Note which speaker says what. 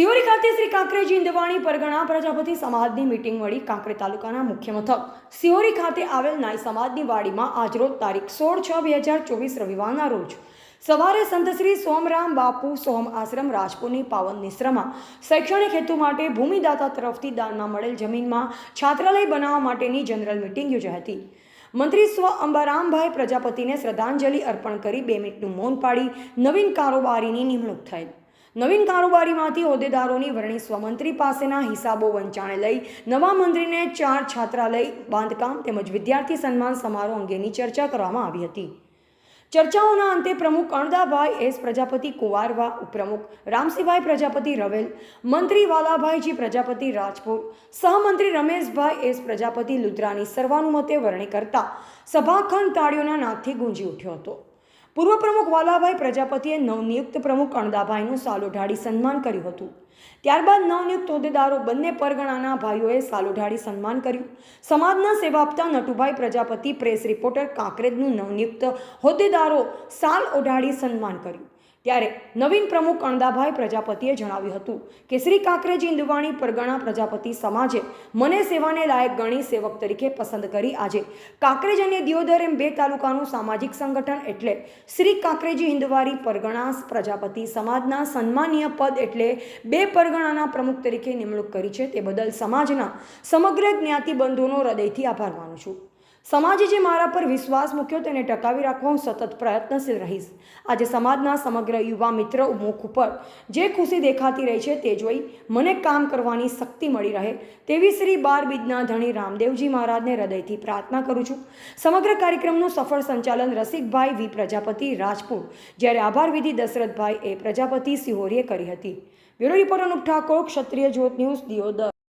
Speaker 1: સિયોરી ખાતે શ્રી કાંકરેજી ઇન્દવાણી પરગણા પ્રજાપતિ સમાજની મીટિંગ મળી કાંકરે તાલુકાના મુખ્ય મથક સિયોરી ખાતે આવેલ નાઈ સમાજની વાડીમાં આજરોજ તારીખ સોળ છ બે હજાર ચોવીસ રવિવારના રોજ સવારે સંત શ્રી સોમરામ બાપુ સોમ આશ્રમ રાજપુરની પાવન નિશ્રમાં શૈક્ષણિક હેતુ માટે ભૂમિદાતા તરફથી દાનમાં મળેલ જમીનમાં છાત્રાલય બનાવવા માટેની જનરલ મિટિંગ યોજાઈ હતી. મંત્રી સ્વ અંબારામભાઈ પ્રજાપતિને શ્રદ્ધાંજલિ અર્પણ કરી બે મિનિટનું મૌન પાડી નવીન કારોબારીની નિમણૂક થયેલ નવીન કારોબારીમાંથી હોદ્દેદારોની વરણી સ્વમંત્રી પાસેના હિસાબો વંચાણે લઈ, નવા મંત્રીને ચાર છાત્રાલય બાંધકામ તેમજ વિદ્યાર્થી સન્માન સમારોહ અંગેની ચર્ચા કરવામાં આવી હતી. ચર્ચાઓના અંતે પ્રમુખ અણદાભાઈ એસ, પ્રજાપતિ કુવારવા, ઉપપ્રમુખ રામસિંહભાઈ પ્રજાપતિ રવેલ, મંત્રી વાલાભાઈજી, પ્રજાપતિ રાજપુર સહમંત્રી રમેશભાઈ એસ, પ્રજાપતિ લુદ્રાની સર્વાનુમતે વરણી કરતા સભાખંડ તાળીઓના નાદથી ગુંજી ઉઠ્યો હતો. પૂર્વ પ્રમુખ વાલાભાઈ પ્રજાપતિએ નવનિયુક્ત પ્રમુખ અણદાભાઈનું સાલો ઢાળી સન્માન કર્યું હતું. ત્યારબાદ નવનિયુક્ત હોદ્દેદારો બંને પરગણાના ભાઈઓએ સાલ ઢાળી સન્માન કર્યું. સમાજના સેવા આપતા નટુભાઈ પ્રજાપતિ, પ્રેસ રિપોર્ટર કાંકરેજનું નવનિયુક્ત હોદ્દેદારો સાલ ઓઢાડી સન્માન કર્યું. ત્યારે નવીન પ્રમુખ અણદાભાઈ પ્રજાપતિએ જણાવ્યું હતું કે શ્રી કાંકરેજી ઇન્દુવાણી પરગણા પ્રજાપતિ સમાજે મને સેવાને લાયક ગણી સેવક તરીકે પસંદ કરી આજે કાંકરેજ અને દિયોદર એમ બે તાલુકાનું સામાજિક સંગઠન એટલે શ્રી કાંકરેજી હિન્દવારી પરગણા પ્રજાપતિ સમાજના સન્માનીય પદ એટલે બે પરગણાના પ્રમુખ તરીકે નિમણૂક કરી છે તે બદલ સમાજના સમગ્ર જ્ઞાતિબંધુનો હૃદયથી આભાર માનું છું. સમાજે જે મારા પર વિશ્વાસ મૂક્યો તેને ટકાવી રાખવા હું સતત પ્રયત્નશીલ રહીશ. આજે સમાજના સમગ્ર યુવા મિત્ર મુખ ઉપર જે ખુશી દેખાતી રહી છે તે જોઈ મને કામ કરવાની શક્તિ મળી રહે તેવી શ્રી બાર બીજના ધણી રામદેવજી મહારાજને હૃદયથી પ્રાર્થના કરું છું. સમગ્ર કાર્યક્રમનું સફળ સંચાલન રસિકભાઈ વી પ્રજાપતિ રાજપુર જ્યારે આભાર વિધિ દશરથભાઈ એ પ્રજાપતિ સિહોરીએ કરી હતી. Bureau report Anup Thakor, Kshatriya Jyot news, Deodar.